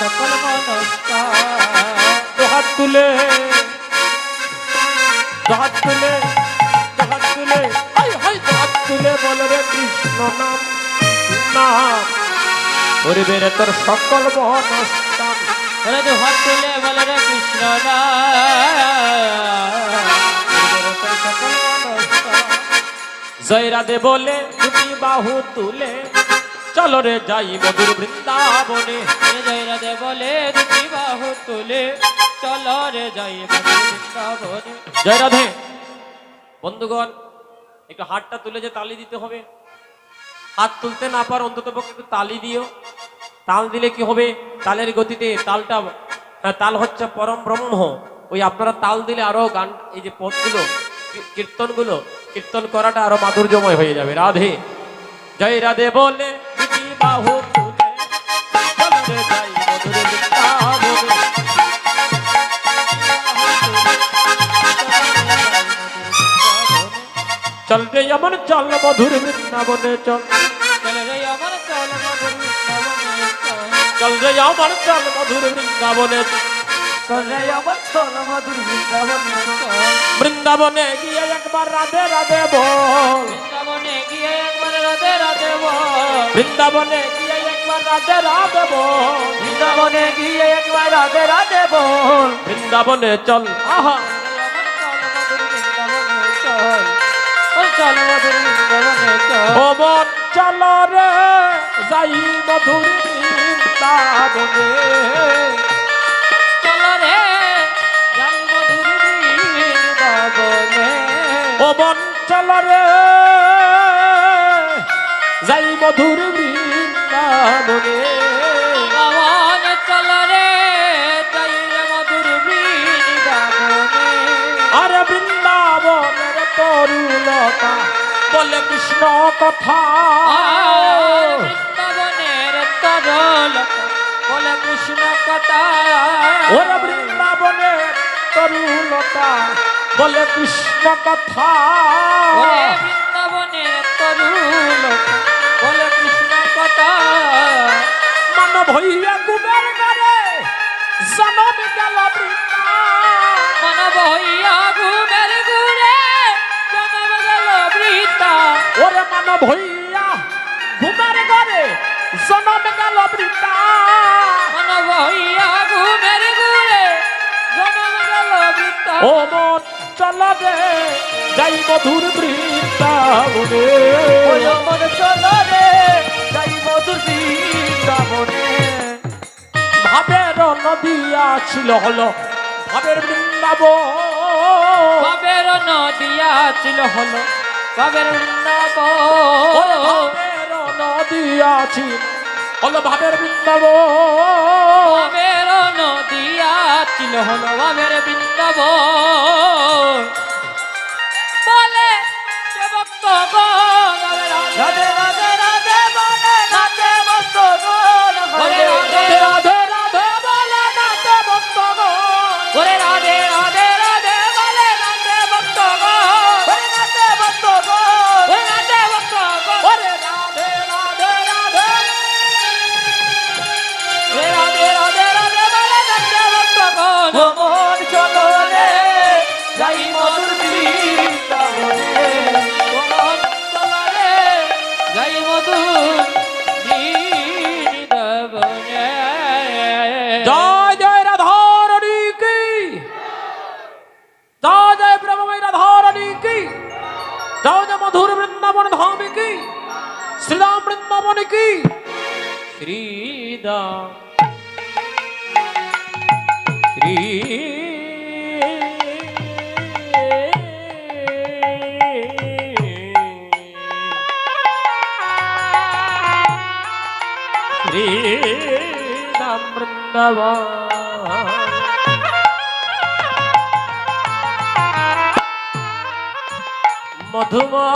সকল হাত তুলে হাত তুলে হাত তুলে তুলে বলে কৃষ্ণ নাম নাম তোর সকল মনস্কাম হাত তুলে বলে রে কৃষ্ণ না সকল মনস্কার জয় রাধে বলে দুটি বাহু তুলে চলো রে যাই মধুর বৃন্দাবনে। রে জয় রাধে বলে দুটি বাহু তুলে চলো রে যাই মধুর বৃন্দাবনে। জয় রাধে বন্ধুগণ একটু হাতটা তুলে যে তালি দিতে হবে। হাত তুলতে না পার অন্তত পক্ষে একটু তালি দিও। তাল দিলে কি হবে? তালের গতিতে তালটা হ্যাঁ, তাল হচ্ছে পরম ব্রহ্ম ওই আপনারা তাল দিলে আরও গান এই যে পদগুলো কীর্তনগুলো কীর্তন করাটা আরও মাধুর্যময় হয়ে যাবে। রাধে। জয় রাধে বলে বাহু। চল রে আমার চল, মধুর বৃন্দাবনে চল। চলো রে আমার চল, মধুর বৃন্দাবনে চল। বৃন্দাবনে গিয়ে একবার রাধে রাধে বল। বৃন্দাবনে গিয়ে একবার রাধে রাধে বল। বৃন্দাবনে গিয়ে একবার রাধে রাধে বল। বৃন্দাবনে গিয়ে একবার রাধে রাধে বল। বৃন্দাবনে চল। আহা। ও মন চল রে যাই মধুর বৃন্দাবনে। মধুর বৃন্দাবনে। বাবান চল রে মধুর বৃন্দাবনে। আরে বৃন্দাবনের তরুলতা বলে কৃষ্ণ কথা। বৃন্দাবনের তরল বলে কৃষ্ণ কথা। ওরে বৃন্দাবনের তরুলতা বলে কৃষ্ণ কথা। হইয়া ঘুমের করে জনম গেল মানব হইয়া ঘুমের ঘুরে জনম গেল বৃতা ও মন চল রে যাই মধুর বৃন্দাবনে। ওই আমার চল রে যাই মধুর বৃন্দাবনে। ভাবের নদিয়া ছিল হলো ভাবের বৃন্দাব কবের নদিয়া ছিল হলো বৃন্দাব ভাবের নদিয়া ছিল হলো ভাবের বৃন্দাব কবের নদিয়া ছিল হলো কবের বৃন্দাব বলে যে ভক্ত রাধে রাধে রাধে বলে নাচে ভক্ত শ্রী শ্রীরাম বৃন্দাবন মধুমা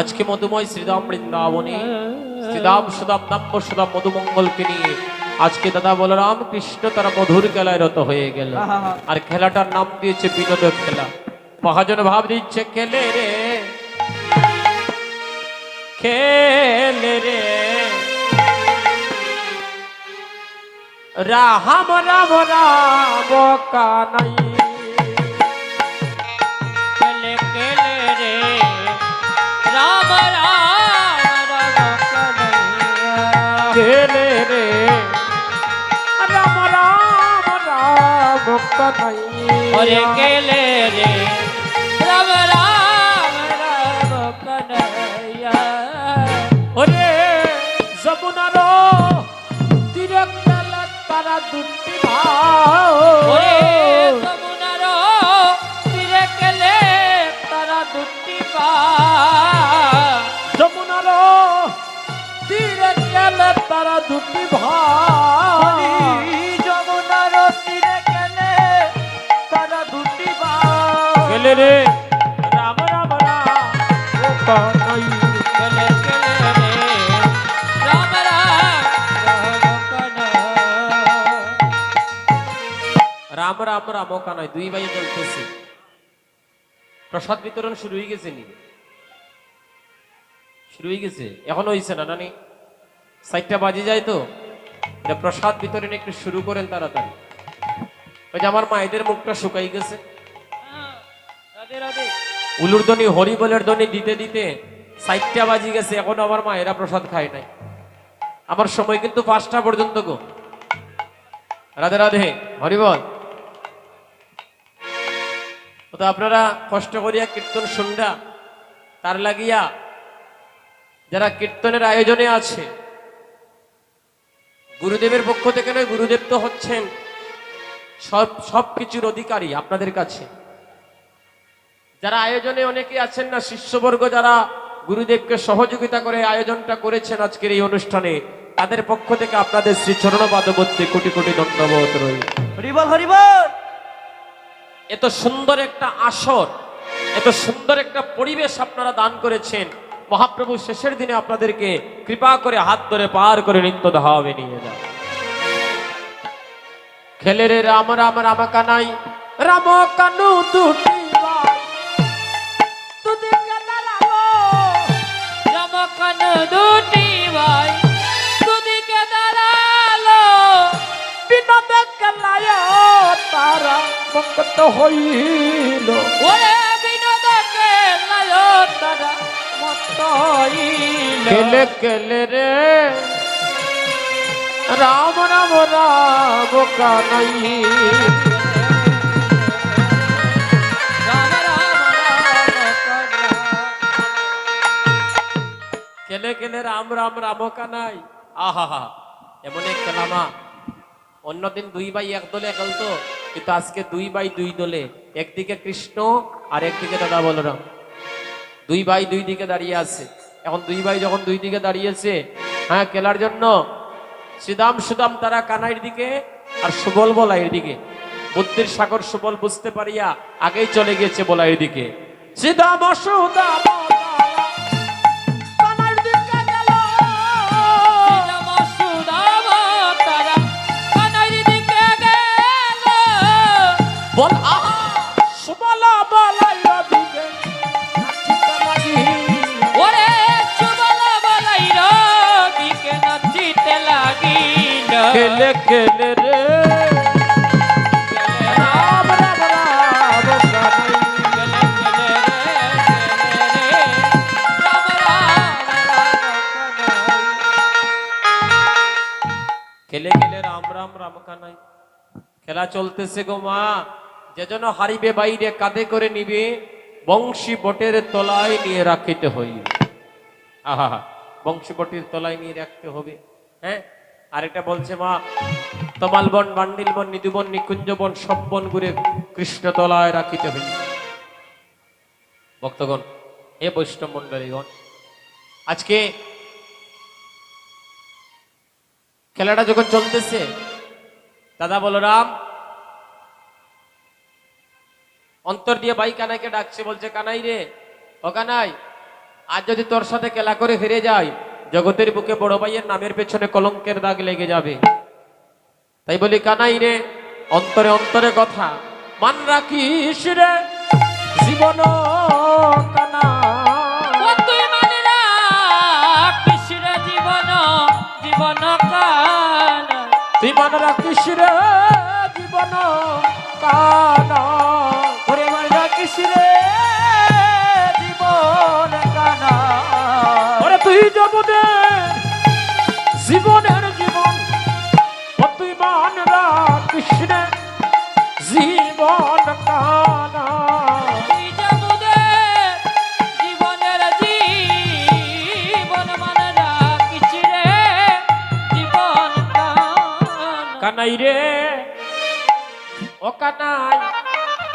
আজকে মধুময় শ্রীরাম বৃন্দাবনে শ্রীরাম সুদাম নাম্য সুদাম মধুমঙ্গলকে নিয়ে আজকে দাদা বলরাম কৃষ্ণ তারা মধুর খেলায় রত হয়ে গেল। আর খেলাটার নাম দিয়েছে বিনোদ খেলা। মহাজন ভাব দিচ্ছে খেলে রে খেলে রে। রাম রাম রাম কানাই কেলে কেলে রে রাম রাম রাম কনৈয়া খেলে রে রাম রাম রাম কানাই ওরে কেলে রে দুটি ভাই। যমুনার তীরে কেলে তারা দুটি পা যমুনার তীরে গেলে তারা দুটি ভাই। যমুনার তীরে কেলে তারা দুটি পা গেলে রে। রাম রাম রাম। রাম রাম রাম কানাই দুই ভাই চলতেছে। প্রসাদ বিতরণ শুরু হয়ে গেছে নি? শুরু হয়ে গেছে? এখনও হয়েছে না, নানি? সাইটটা বাজে যায় তো। প্রসাদ বিতরণ একটু শুরু করেন তাড়াতাড়ি। ওই যে আমার মায়েদের মুখটা শুকাই গেছে। উলুর ধ্বনি হরিবলের ধ্বনি দিতে দিতে সাইটটা বাজি গেছে, এখন আমার মায়েরা প্রসাদ খায় নাই। আমার সময় কিন্তু পাঁচটা পর্যন্ত গো। রাধে রাধে, হরিবল। তো আপনারা কষ্ট করিয়া কীর্তন শুনরা, তার লাগিয়া যারা কীর্তনের আয়োজনে আছে, গুরুদেবের পক্ষ থেকে নয়, গুরুদেব তো হচ্ছেন সব সব কিছুর অধিকারী আপনাদের কাছে। যারা আয়োজনে অনেকে আছেন না, শিষ্যবর্গ যারা গুরুদেবকে সহযোগিতা করে আয়োজনটা করেছেন আজকের এই অনুষ্ঠানে, তাদের পক্ষ থেকে আপনাদের শ্রী চরণ পাদবর্তী কোটি কোটি ধন্যবাদ রইল। হরিবল হরিবল! এত সুন্দর একটা আসর এত সুন্দর একটা পরিবেশ আপনারা দান করেছেন। মহাপ্রভু শেষের দিনে আপনাদেরকে কৃপা করে হাত ধরে পার করে নিত্য ধাবে নিয়ে যান। খেলে রে রাম রাম রাম কানাই রাম কানু দুটি ভাই, দাঁড়াবো। রমকন দুটি ভাই তারা হইল। ওরে বিনোদকে লায়ো তারা মত হইল। কেলে কেলে রে? রাম রাম রাম কানাই। কেলে কেলে রাম রাম রাম কানাই। আহা হা এমন এক খেলামা। অন্যদিন দুই ভাই এক দলে খেলতো। কিন্তু আজকে দুই ভাই দুই দলে, একদিকে কৃষ্ণ আর একদিকে দাদা বলরাম। দুই ভাই দুই দিকে দাঁড়িয়ে আছে। এখন দুই ভাই যখন দুই দিকে দাঁড়িয়েছে হ্যাঁ খেলার জন্য শ্রীদাম সুদাম তারা কানাইয়ের দিকে আর সুবল বলাইয়ের দিকে। বুদ্ধির সাগর সুবল বুঝতে পারিয়া আগেই চলে গিয়েছে বলাইয়ের দিকে। শ্রীদাম সুদাম কনাই খেলে খেলে রাম রাম রাম কানাই। খেলা চলতেছে গো মা, যে যেন হারিবে বাইরে, কাঁধে করে নিবে, বংশী বটের তলায় নিয়ে রাখিতে হইবে। আহা, বংশী বটের তলায় নিয়ে রাখতে হবে হ্যাঁ? আরেকটা বলছে, মা, তমাল বন বান্ডিল বন নিদুবন নিকুঞ্জ বন, সব বন ঘুরে কৃষ্ণ তলায় রাখিতে হইবে। ভক্তগণ এ বৈষ্ণব মন্ডলীগণ আজকে খেলাটা যখন চলতেছে, দাদা বলরাম, অন্তর দিয়ে ভাই কানাইকে ডাকছে, বলছে, কানাই রে, ও কানাই, আজ যদি তোর সাথে খেলা করে হেরে যাই জগতের বুকে বড় ভাইয়ের নামের পেছনে কলঙ্কের দাগ লেগে যাবে। তাই বলি কানাই রে অন্তরে অন্তরে কথা। মান রাখিস রে জীবন কানা। জীবন রাখিস রে জীবন কানা। কানাই রে ও কানাই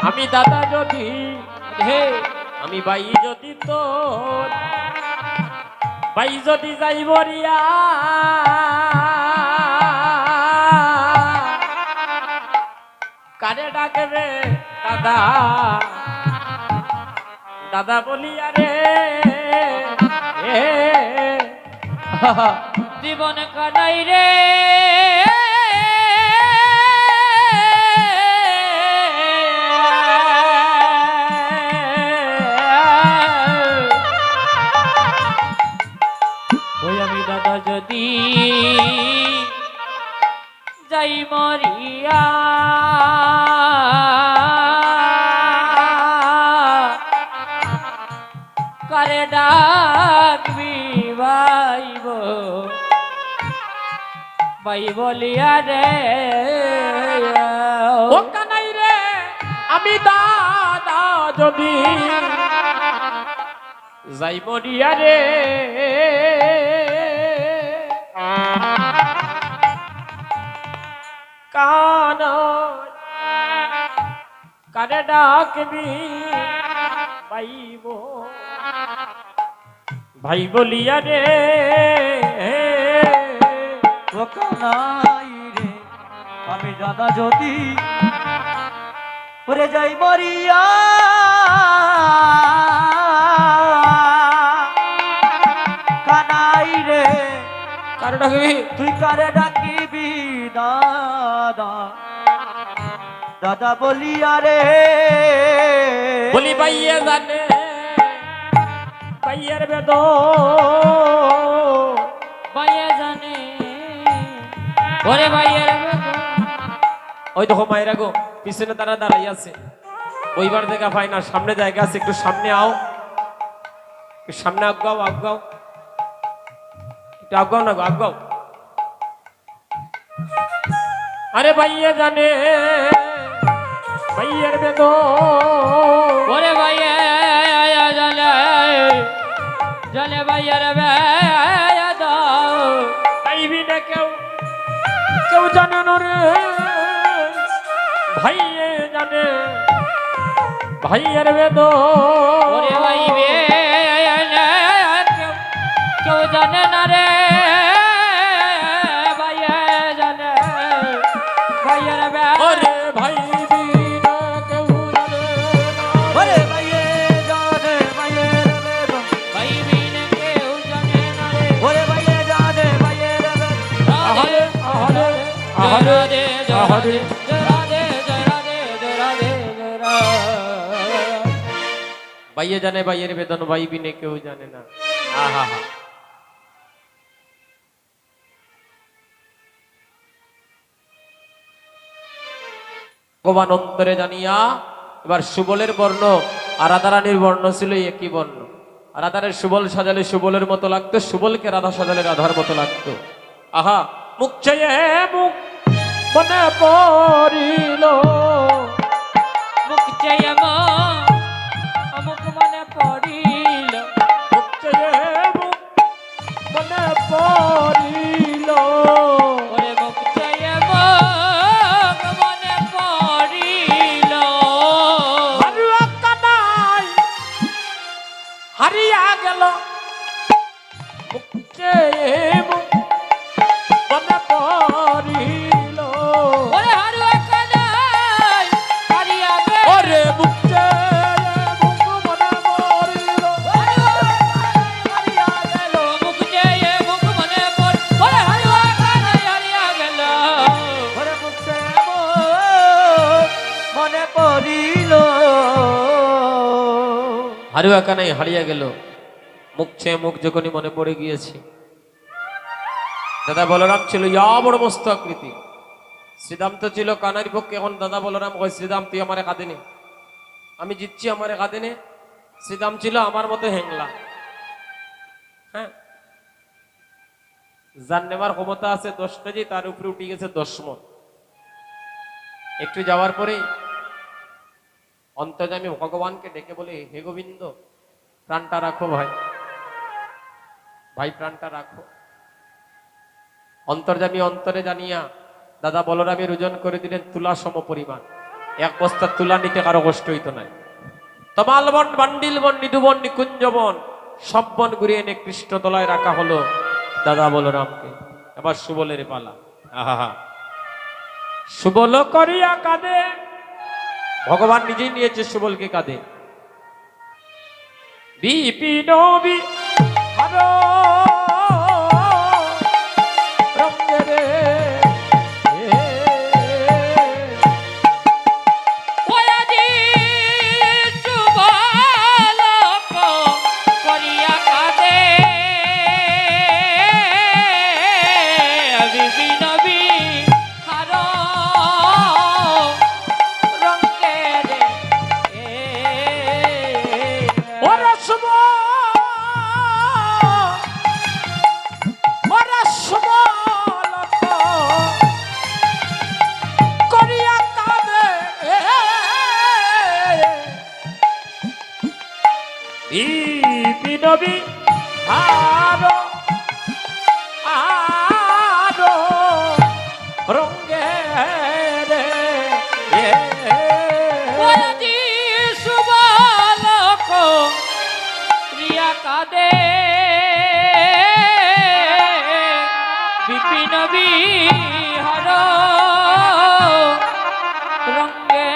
আমি দাদা যদি, হে, আমি বাই যদি তো বাই যদি যাই বরিয়া কারে ডাকে রে দাদা? দাদা বলিয়া রে জীবন কানাই রে। ডাকবি বাইব বাই বলিয়া রে। ও কানাই রে, আমি দাদা যদি। যাই মরিয়া রে। কান, কানে ডাকবি, ভাইব। ভাই বলিয়া রে রে আমি দাদা যদি পরে যাই মরিয়া। কানাই রে কারে ডাকবি তুই কারে ডাকিবি দাদা? দাদা বলিয়া রে বলি বাইয়ে জানে। বাইয়ের বেদ। জানে। ওরে ওই দেখো মায়েরা গো পিছনে তারা দাঁড়াই আছে। বইবার দেখা পাই না সামনে জায়গা আছে একটু সামনে আও। সামনে আগাও আগাও। একটু আগাও না গো আগাও। আরে ভাইয়া জানে ভাইয়ের বেদ। ওরে ভাইয়া জানে ভাইয়ার দাও। পাইবি না কেউ কেউ জানে রে। ভাইয়ে জানে ভাইয়ের বেদ। ওরে ভাইবে কেউ কেউ জানে না রে। ভাইয়ে জানে ভাইয়ের বেদন ভাই বিনে কেউ জানে না। আহা হা ভগবান অন্তরে জানিয়া এবার সুবলের বর্ণ আর রাধারানীর বর্ণ ছিল একই বর্ণ। রাধারের সুবল সাজালে সুবলের মতো লাগতো সুবলকে রাধা সাজালে রাধার মতো লাগতো। আহা মুখ চেয়ে মুখ মনে পড়িল। মুখ চেয়ে অমুক মনে পড়িল। মুখ চেয়ে মনে পড়িল। হারুয়া কানাই হারিয়ে গেল। মুখ ছেয়ে মুখ যখনই মনে পড়ে গিয়েছে। দাদা বলরাম ছিল ইয়া বড় মস্ত আকৃতি। শ্রীদাম তো ছিল কানার পক্ষে। এখন দাদা বলরাম কয়, শ্রীদাম, তুই আমারে কাঁদে নে আমি জিতছি আমারে কাঁদে নে শ্রীদাম ছিল আমার মতো হেংলা। হ্যাঁ? যার নেবার ক্ষমতা আছে দশ কেজি, তার উপরে উঠে গেছে দশ মন। একটু যাওয়ার পরেই অন্তর্যামী ভগবানকে ডেকে বলে, হে গোবিন্দ, প্রাণটা রাখো ভাই। ভাই, প্রাণটা রাখো। অন্তর্যামী অন্তরে জানিয়া, দাদা বলরামের ওজন করে দিলেন তুলা সম পরিমাণ। এক বস্তা তুলা নিতে কারও কষ্ট হইতো নাই। তমাল বন, বান্ডিল বন নিদুবন নিকুঞ্জ বন, সব বন ঘুরিয়ে এনে কৃষ্ণ তলায় রাখা হলো দাদা বলরামকে। এবার সুবলের পালা। আহা। সুবল করিয়া কাঁদে ভগবান নিজেই নিয়েছে সুবলকে কাঁদে বিপিন কাঁদে বিপিন বিহার রঙ্গে।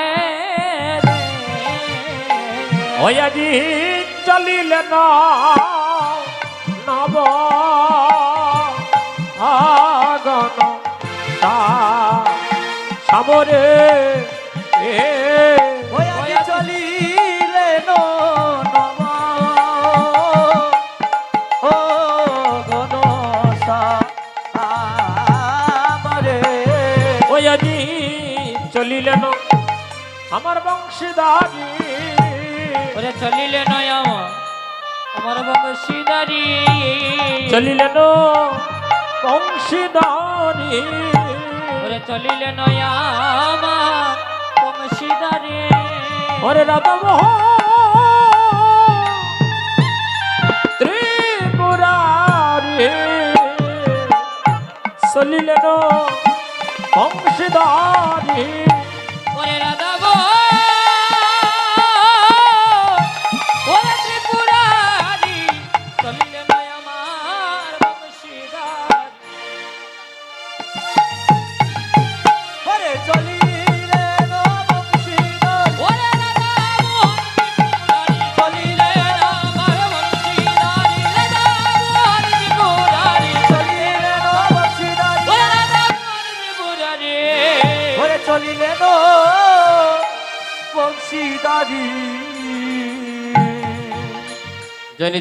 ওয়াজি চলিলেন নব আগন তা ওয়াজি চলিলেন। আমার বংশীদারি। ওরে চলিলে নয় আমার বংশীদারি। চলিলেন বংশীদারি। ওরে চলিলে আমার বংশীদারি। ওরে রাধা ত্রিপুরারি চলিলেন। বংশীদারি ওরে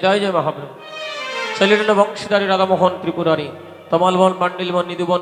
জয় জয় মহাপ্রভু। শৈলীন বংশীদারী রাধামোহন ত্রিপুরারী তমালবন পান্ডিলবন নিদুবন